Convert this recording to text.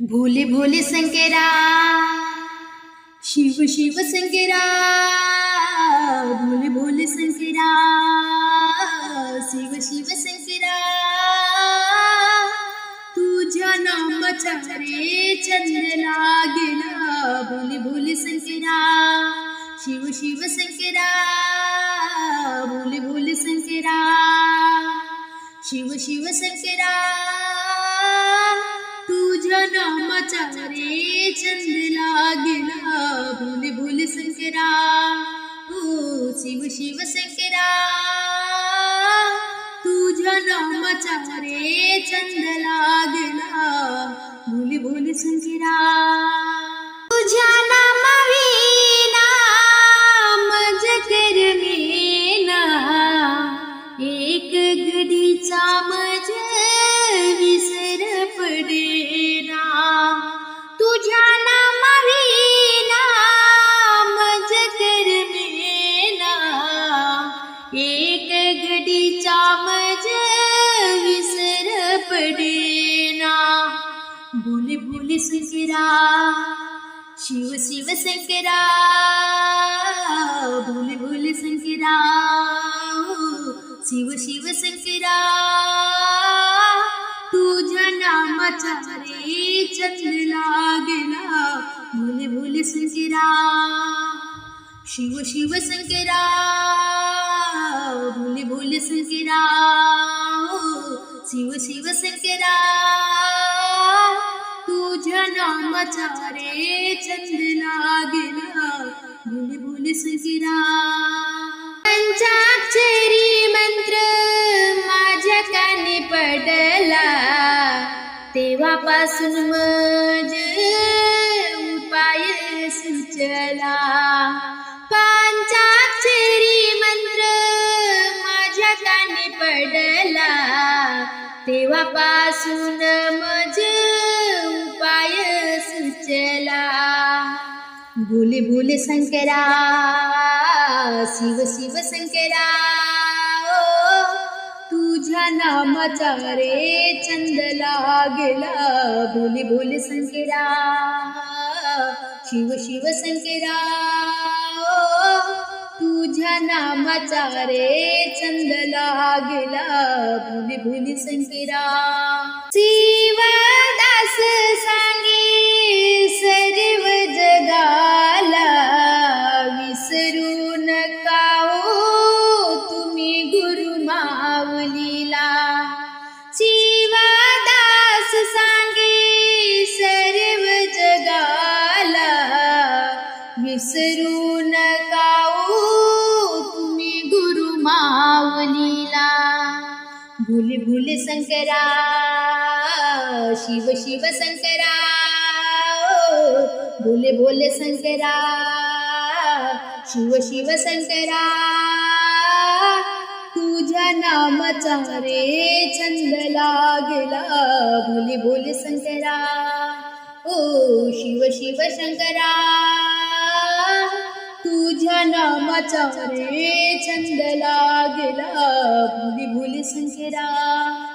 भोले भोले शंकरा शिव शिव शंकरा भोले भोले शंकरा शिव शिव शंकरा तुझ्या नामाचा रे चंद लागला भोले भोले शंकरा शिव शिव शंकरा भोले भोले शंकरा शिव शिव शंकरा तुझ्या नामाचा रे चंद लागला भूल भूल शंकरा. ओ शिव शिव शंकरा. तुझ्या नामाचा रे चंद लागला भूल भूल शंकरा. तुझ्या नामाविना मज कर मेना एक घडीचा मज विसर पडे भोले शंकरा शिव शिव शंकरा भोले भोले शंकरा शिव शिव शंकरा तुझ्या नामाचा रे चंद लागला भोले भोले शंकरा शिव शिव शंकरा तुझ्या रे चंद लागला बुली भोले पंचाक्षरी मंत्र माझ्या कानी पडला तेव्हापासून मज उपाय सुचला. पंचाक्षरी मंत्र माझ्या कानी पडला तेव्हापासून मज भोले भोले शंकरा शिव शिव शंकरा तुझ्या नामाचा रे चंद लागला. भोले भोले शंकरा शिव शिव शंकरा तुझ्या नामाचा रे चंद लागला. भोले भोले शंकरा भूले भोले शंकरा शिव शिव शंकरा ओ, भोले भोले शंकरा शिव शिव शंकरा तुझ्या नामाचा रे छंद लागला भोले भोले शंकरा ओ शिव शिव शंकरा. नामाचा रे छंद लागला. भुली भुली संकेरा